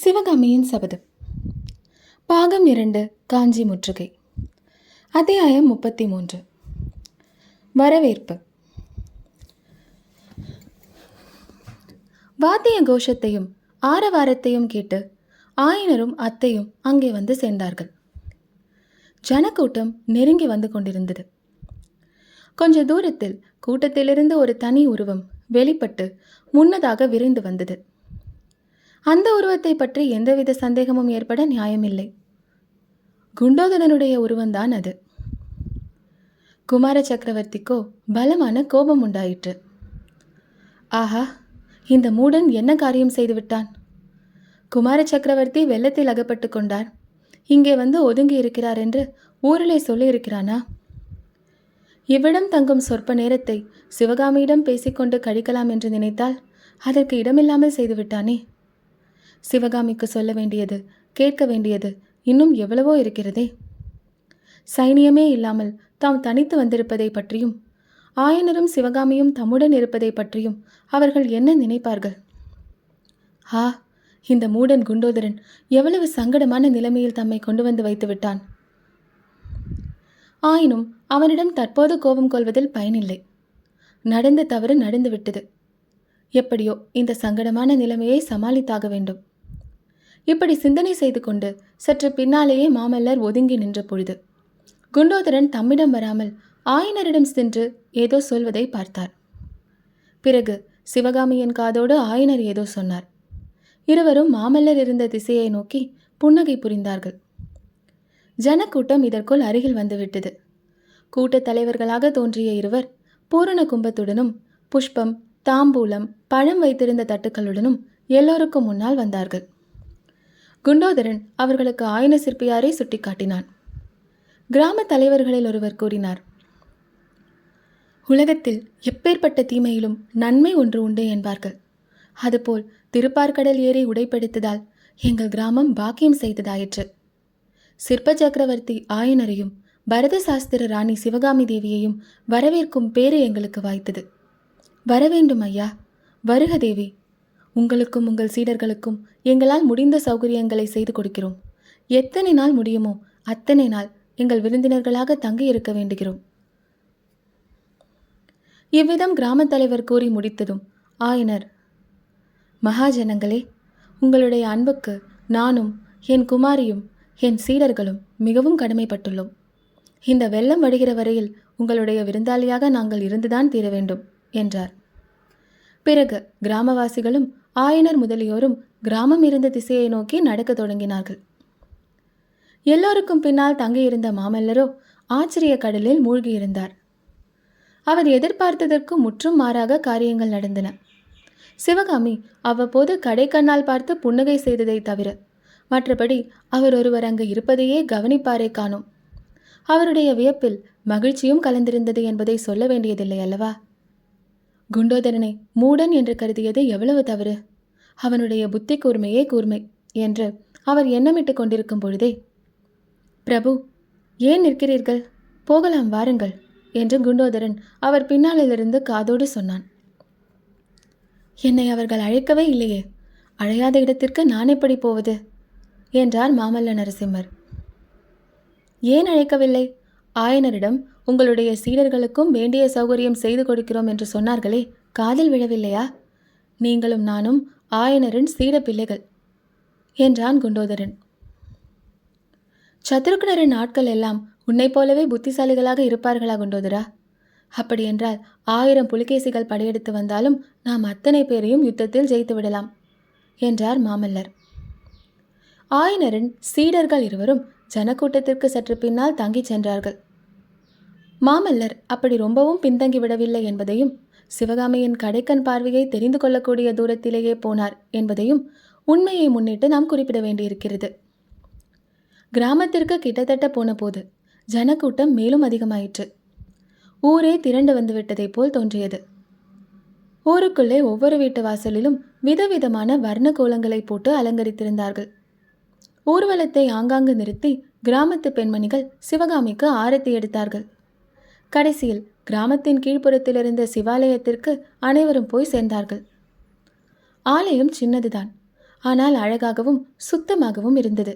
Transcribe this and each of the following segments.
சிவகாமியின் சபதம். பாகம் இரண்டு காஞ்சி முற்றுகை. அத்தியாயம் முப்பத்தி மூன்று வரவேற்பு. வாத்திய கோஷத்தையும் ஆரவாரத்தையும் கேட்டு ஆயனரும் அத்தையும் அங்கே வந்து சேர்ந்தார்கள். ஜனக்கூட்டம் நெருங்கி வந்து கொண்டிருந்தது. கொஞ்ச தூரத்தில் கூட்டத்திலிருந்து ஒரு தனி உருவம் வெளிப்பட்டு முன்னதாக விரைந்து வந்தது. அந்த உருவத்தை பற்றி எந்தவித சந்தேகமும் ஏற்பட நியாயமில்லை. குண்டோதரனுடைய உருவம்தான் அது. குமார சக்கரவர்த்திக்கோ பலமான கோபம் உண்டாயிற்று. ஆஹா இந்த மூடன் என்ன காரியம் செய்துவிட்டான் குமார சக்கரவர்த்தி வெள்ளத்தில் அகப்பட்டு கொண்டார். இங்கே வந்து ஒதுங்கி இருக்கிறார் என்று ஊரிலே சொல்லியிருக்கிறானா? இவ்விடம் தங்கும் சொற்ப நேரத்தை சிவகாமியிடம் பேசிக்கொண்டு கழிக்கலாம் என்று நினைத்தால் அதற்கு இடமில்லாமல் செய்துவிட்டானே சிவகாமிக்கு சொல்ல வேண்டியது கேட்க வேண்டியது இன்னும் எவ்வளவோ இருக்கிறதே. சைனியமே இல்லாமல் தாம் தனித்து வந்திருப்பதை பற்றியும் ஆயனரும் சிவகாமியும் தம்முடன் இருப்பதை பற்றியும் அவர்கள் என்ன நினைப்பார்கள்? ஆ இந்த மூடன் குண்டோதரன் எவ்வளவு சங்கடமான நிலைமையில் தம்மை கொண்டு வந்து வைத்து விட்டான் ஆயினும் அவனிடம் தற்போது கோபம் கொள்வதில் பயனில்லை. நடந்த தவறு நடந்துவிட்டது. எப்படியோ இந்த சங்கடமான நிலைமையை சமாளித்தாக வேண்டும். இப்படி சிந்தனை செய்து கொண்டு சற்று பின்னாலேயே மாமல்லர் ஒதுங்கி நின்ற பொழுது குண்டோதரன் தம்மிடம் வராமல் ஆயனரிடம் சென்று ஏதோ சொல்வதை பார்த்தார். பிறகு சிவகாமியின் காதோடு ஆயனர் ஏதோ சொன்னார். இருவரும் மாமல்லர் இருந்த திசையை நோக்கி புன்னகை புரிந்தார்கள். ஜனக்கூட்டம் இதற்குள் அருகில் வந்துவிட்டது. கூட்டத் தலைவர்களாக தோன்றிய இருவர் பூரண கும்பத்துடனும் புஷ்பம் தாம்பூலம் பழம் வைத்திருந்த தட்டுக்களுடனும் எல்லோருக்கும் முன்னால் வந்தார்கள். குண்டோதரன் அவர்களுக்கு ஆயன சிற்பியாரை சுட்டிக்காட்டினான். கிராம தலைவர்களில் ஒருவர் கூறினார் உலகத்தில் எப்பேற்பட்ட தீமையிலும் நன்மை ஒன்று உண்டு என்பார்கள். அதுபோல் திருப்பார்கடல் ஏரி உடைப்பெடுத்ததால் எங்கள் கிராமம் பாக்கியம் செய்ததாயிற்று. சிற்ப சக்கரவர்த்தி ஆயனரையும் பரத சாஸ்திர ராணி சிவகாமி தேவியையும் வரவேற்கும் பேறு எங்களுக்கு வாய்த்தது. வரவேண்டும் ஐயா வருக தேவி உங்களுக்கும் உங்கள் சீடர்களுக்கும் எங்களால் முடிந்த சௌகரியங்களை செய்து கொடுக்கிறோம். எத்தனை நாள் முடியுமோ அத்தனை நாள் எங்கள் விருந்தினர்களாக தங்கி இருக்க வேண்டுகிறோம். இவ்விதம் கிராமத் தலைவர் கூறி முடித்ததும் ஆயனர் மகாஜனங்களே உங்களுடைய அன்புக்கு நானும் என் குமாரியும் என் சீடர்களும் மிகவும் கடமைப்பட்டுள்ளோம். இந்த வெள்ளம் வடிகிற வரையில் உங்களுடைய விருந்தாளியாக நாங்கள் இருந்துதான் தீர வேண்டும் என்றார். பிறகு கிராமவாசிகளும் ஆயனர் முதலியோரும் கிராமம் இருந்த திசையை நோக்கி நடக்கத் தொடங்கினார்கள். எல்லோருக்கும் பின்னால் தங்கியிருந்த மாமல்லரோ ஆச்சரிய கடலில் மூழ்கியிருந்தார். அவர் எதிர்பார்த்ததற்கு முற்றும் மாறாக காரியங்கள் நடந்தன. சிவகாமி அவ்வப்போது கடைக்கண்ணால் பார்த்து புன்னகை செய்ததை தவிர மற்றபடி அவர் ஒருவர் அங்கு இருப்பதையே கவனிப்பாரே காணும். அவருடைய வியப்பில் மகிழ்ச்சியும் கலந்திருந்தது என்பதை சொல்ல வேண்டியதில்லை அல்லவா? குண்டோதரனை மூடன் என்று கருதியது எவ்வளவு தவறு? அவனுடைய புத்தி கூர்மையே கூர்மை என்று அவர் எண்ணமிட்டு கொண்டிருக்கும் பொழுதே பிரபு ஏன் நிற்கிறீர்கள்? போகலாம் வாருங்கள் என்று குண்டோதரன் அவர் பின்னாலிலிருந்து காதோடு சொன்னான். என்னை அவர்கள் அழைக்கவே இல்லையே. அழையாத இடத்திற்கு நான் எப்படி போவது? என்றார் மாமல்ல நரசிம்மர். ஏன் அழைக்கவில்லை? ஆயனரிடம் உங்களுடைய சீடர்களுக்கும் வேண்டிய சௌகரியம் செய்து கொடுக்கிறோம் என்று சொன்னார்களே காதில் விழவில்லையா? நீங்களும் நானும் ஆயனரின் சீட பிள்ளைகள் என்றான் குண்டோதரன். சத்ருக்னரின் ஆட்கள் எல்லாம் உன்னைப் போலவே புத்திசாலிகளாக இருப்பார்களா குண்டோதரா? அப்படியென்றால் ஆயிரம் புலிகேசிகள் படையெடுத்து வந்தாலும் நாம் அத்தனை பேரையும் யுத்தத்தில் ஜெயித்து விடலாம் என்றார் மாமல்லர். ஆயனரின் சீடர்கள் இருவரும் ஜனக்கூட்டத்திற்கு சற்று பின்னால் தங்கிச் சென்றார்கள். மாமல்லர் அப்படி ரொம்பவும் பின்தங்கி விடவில்லை என்பதையும் சிவகாமியின் கடைக்கண் பார்வையை தெரிந்து கொள்ளக்கூடிய தூரத்திலேயே போனார் என்பதையும் உண்மையை முன்னிட்டு நாம் குறிப்பிட வேண்டியிருக்கிறது. கிராமத்திற்கு கிட்டத்தட்ட போன போது ஜனக்கூட்டம் மேலும் அதிகமாயிற்று. ஊரே திரண்டு வந்துவிட்டதைப் போல் தோன்றியது. ஊருக்குள்ளே ஒவ்வொரு வீட்டு வாசலிலும் விதவிதமான வர்ண கோலங்களை போட்டு அலங்கரித்திருந்தார்கள். ஊர்வலத்தை ஆங்காங்கு நிறுத்தி கிராமத்து பெண்மணிகள் சிவகாமிக்கு ஆரத்தி எடுத்தார்கள். கடைசியில் கிராமத்தின் கீழ்ப்புறத்தில் இருந்த சிவாலயத்திற்கு அனைவரும் போய் சேர்ந்தார்கள். ஆலயம் சின்னதுதான். ஆனால் அழகாகவும் சுத்தமாகவும் இருந்தது.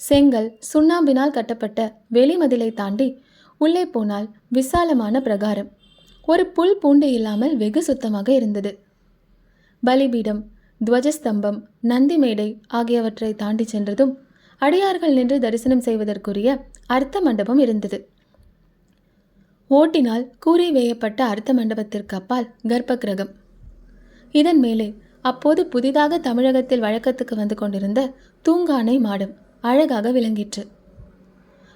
செங்கல் சுண்ணாம்பினால் கட்டப்பட்ட வெளிமதிலை தாண்டி உள்ளே போனால் விசாலமான பிரகாரம். ஒரு புல் பூண்டு இல்லாமல் வெகு சுத்தமாக இருந்தது. பலிபீடம் துவஜஸ்தம்பம் நந்தி மேடை ஆகியவற்றை தாண்டி சென்றதும் அடியார்கள் நின்று தரிசனம் செய்வதற்குரிய அர்த்த மண்டபம் இருந்தது. ஓட்டினால் கூரை வேயப்பட்ட அர்த்த மண்டபத்திற்கு அப்பால் கர்ப்ப கிரகம் இதன் மேலே அப்போது புதிதாக தமிழகத்தில் வழக்கத்துக்கு வந்து கொண்டிருந்த தூங்கானை மாடம் அழகாக விளங்கிற்று.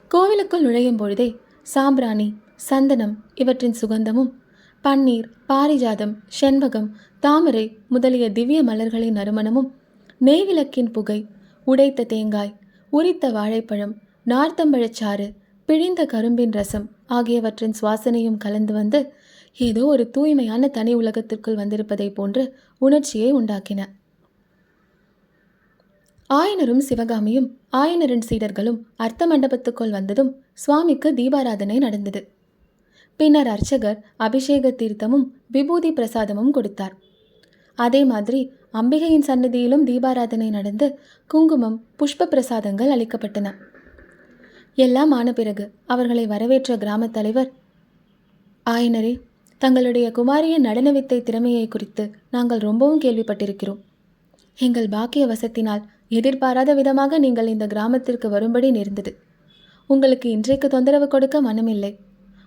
கோவிலுக்குள் நுழையும் பொழுதே சாம்பிராணி சந்தனம் இவற்றின் சுகந்தமும் பன்னீர் பாரிஜாதம் செண்பகம் தாமரை முதலிய திவ்ய மலர்களின் நறுமணமும் நெய்விளக்கின் புகை உடைத்த தேங்காய் உரித்த வாழைப்பழம் நார்த்தம்பழச்சாறு பிழிந்த கரும்பின் ரசம் ஆகியவற்றின் சுவாசனையும் கலந்து வந்து ஏதோ ஒரு தூய்மையான தனி உலகத்திற்குள் வந்திருப்பதை போன்று உணர்ச்சியை உண்டாக்கின. ஆயனரும் சிவகாமியும் ஆயனரின் சீடர்களும் அர்த்த மண்டபத்துக்குள் வந்ததும் சுவாமிக்கு தீபாராதனை நடந்தது. பின்னர் அர்ச்சகர் அபிஷேக தீர்த்தமும் விபூதி பிரசாதமும் கொடுத்தார். அதே மாதிரி அம்பிகையின் சன்னதியிலும் தீபாராதனை நடந்து குங்குமம் புஷ்ப பிரசாதங்கள் அளிக்கப்பட்டன. எல்லாம் ஆன பிறகு அவர்களை வரவேற்ற கிராமத் தலைவர் ஆயனரே தங்களுடைய குமாரியின் நடன வித்தை திறமையை குறித்து நாங்கள் ரொம்பவும் கேள்விப்பட்டிருக்கிறோம். எங்கள் பாக்கிய வசத்தினால் எதிர்பாராத விதமாக நீங்கள் இந்த கிராமத்திற்கு வரும்படி நேர்ந்தது. உங்களுக்கு இன்றைக்கு தொந்தரவு கொடுக்க மனமில்லை.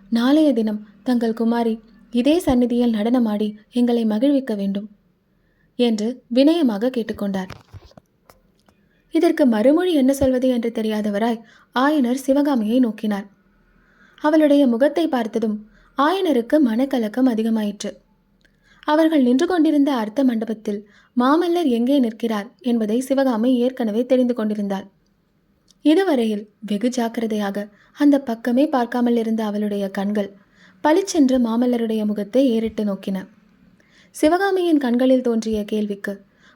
நாளைய தினம் தங்கள் குமாரி இதே சந்நிதியில் நடனமாடி எங்களை மகிழ்விக்க வேண்டும் என்று வினயமாக கேட்டுக்கொண்டார். இதற்கு மறுமொழி என்ன சொல்வது என்று தெரியாதவராய் ஆயனர் சிவகாமியை நோக்கினார். அவளுடைய முகத்தை பார்த்ததும் ஆயனருக்கு மனக்கலக்கம் அதிகமாயிற்று. அவர்கள் நின்று கொண்டிருந்த அர்த்த மண்டபத்தில் மாமல்லர் எங்கே நிற்கிறார் என்பதை சிவகாமி ஏற்கனவே தெரிந்து கொண்டிருந்தாள். இதுவரையில் வெகு ஜாக்கிரதையாக அந்த பக்கமே பார்க்காமல் இருந்த அவளுடைய கண்கள் பளிச்சென்று மாமல்லருடைய முகத்தை ஏறிட்டு நோக்கின. சிவகாமியின் கண்களில் தோன்றிய கேள்விக்கு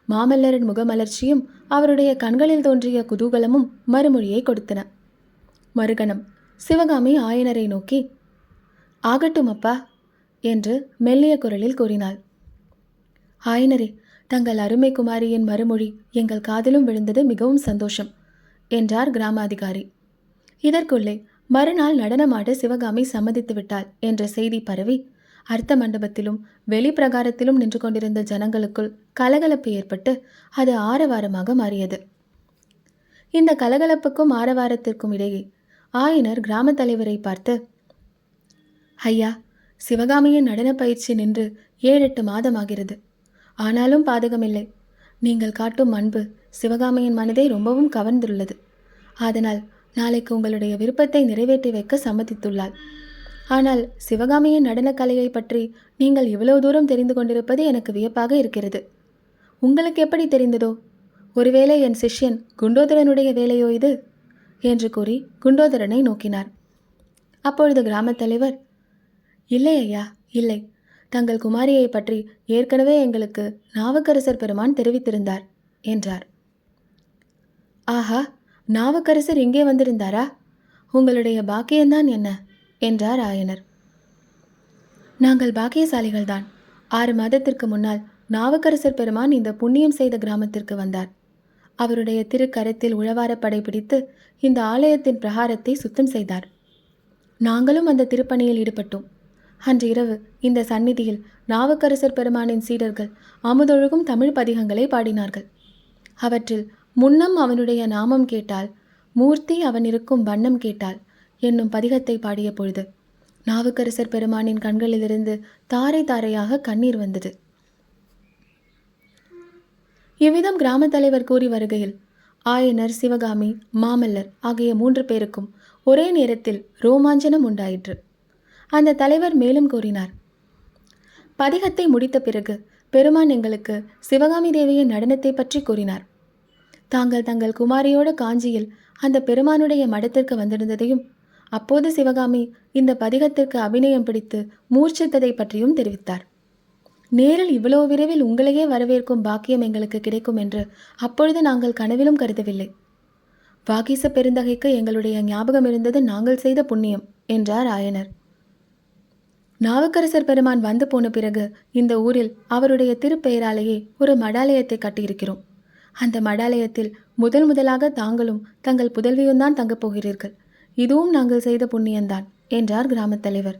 மாமல்லரின் முகமலர்ச்சியும் அவருடைய கண்களில் தோன்றிய குதூகலமும் மறுமொழியை கொடுத்தன. மறுகணம் சிவகாமி ஆயனரை நோக்கி ஆகட்டும் அப்பா என்று மெல்லிய குரலில் கூறினாள். ஆயனரே தங்கள் அருமை குமாரியின் மறுமொழி எங்கள் காதிலும் விழுந்தது மிகவும் சந்தோஷம் என்றார் கிராமாதிகாரி. இதற்குள்ளே மறுநாள் நடனமாட சிவகாமி சம்மதித்து விட்டாள் என்ற செய்தி பரவி அர்த்த மண்டபத்திலும் வெளிப்பிரகாரத்திலும் நின்று கொண்டிருந்த ஜனங்களுக்குள் கலகலப்பு ஏற்பட்டு அது ஆரவாரமாக மாறியது. இந்த கலகலப்புக்கும் ஆரவாரத்திற்கும் இடையே ஆயனர் கிராம தலைவரை பார்த்து ஐயா சிவகாமியின் நடன பயிற்சி நின்று ஏழெட்டு மாதமாகிறது. ஆனாலும் பாதகமில்லை. நீங்கள் காட்டும் அன்பு சிவகாமியின் மனதை ரொம்பவும் கவர்ந்துள்ளது. அதனால் நாளைக்கு உங்களுடைய விருப்பத்தை நிறைவேற்றி வைக்க சம்மதித்துள்ளாள். ஆனால் சிவகாமியின் நடனக்கலையை பற்றி நீங்கள் இவ்வளவு தூரம் தெரிந்து கொண்டிருப்பது எனக்கு வியப்பாக இருக்கிறது. உங்களுக்கு எப்படி தெரிந்ததோ? ஒருவேளை என் சிஷ்யன் குண்டோதரனுடைய வேலையோ இது? என்று கூறி குண்டோதரனை நோக்கினார். அப்பொழுது கிராமத் தலைவர் இல்லை ஐயா இல்லை. தங்கள் குமாரியை பற்றி ஏற்கனவே எங்களுக்கு நாவுக்கரசர் பெருமான் தெரிவித்திருந்தார் என்றார். ஆஹா நாவுக்கரசர் இங்கே வந்திருந்தாரா? உங்களுடைய பாக்கியம்தான் என்ன? என்றார் ஆயனர். நாங்கள் பாக்கியசாலிகள்தான். ஆறு மாதத்திற்கு முன்னால் நாவுக்கரசர் பெருமான் இந்த புண்ணியம் செய்த கிராமத்திற்கு வந்தார். அவருடைய திருக்கரத்தில் உழவார படை பிடித்து இந்த ஆலயத்தின் பிரகாரத்தை சுத்தம் செய்தார். நாங்களும் அந்த திருப்பணியில் ஈடுபட்டோம். அன்று இரவு இந்த சந்நிதியில் நாவுக்கரசர் பெருமானின் சீடர்கள் அமுதொழுகும் தமிழ் பதிகங்களை பாடினார்கள். அவற்றில் முன்னம் அவனுடைய நாமம் கேட்டால் மூர்த்தி அவன் இருக்கும் வண்ணம் கேட்டால் என்னும் பதிகத்தை பாடிய பொழுது நாவுக்கரசர் பெருமானின் கண்களிலிருந்து தாரை தாரையாக கண்ணீர் வந்தது. இவ்விதம் கிராமத் தலைவர் கூறி வருகையில் ஆயனர் சிவகாமி மாமல்லர் ஆகிய மூன்று பேருக்கும் ஒரே நேரத்தில் ரோமாஞ்சனம் உண்டாயிற்று. அந்த தலைவர் மேலும் கூறினார் பதிகத்தை முடித்த பிறகு பெருமான் எங்களுக்கு சிவகாமி தேவியின் நடனத்தை பற்றி கூறினார். தாங்கள் தங்கள் குமாரியோட காஞ்சியில் அந்த பெருமானுடைய மடத்திற்கு வந்திருந்ததையும் அப்போது சிவகாமி இந்த பதிகத்திற்கு அபிநயம் பிடித்து மூர்ச்சித்ததை பற்றியும் தெரிவித்தார். நேரில் இவ்வளோ விரைவில் உங்களையே வரவேற்கும் பாக்கியம் எங்களுக்கு கிடைக்கும் என்று அப்பொழுது நாங்கள் கனவிலும் கருதவில்லை. வாகீச பெருந்தகைக்கு எங்களுடைய ஞாபகம் இருந்தது நாங்கள் செய்த புண்ணியம் என்றார் ஆயனர். நாவுக்கரசர் பெருமான் வந்து போன பிறகு இந்த ஊரில் அவருடைய திருப்பெயராலேயே ஒரு மடாலயத்தை கட்டியிருக்கிறோம். அந்த மடாலயத்தில் முதல் முதலாக தாங்களும் தங்கள் புதல்வியும் தான் தங்கப் போகிறீர்கள். இதுவும் நாங்கள் செய்த புண்ணியந்தான் என்றார் கிராமத் தலைவர்.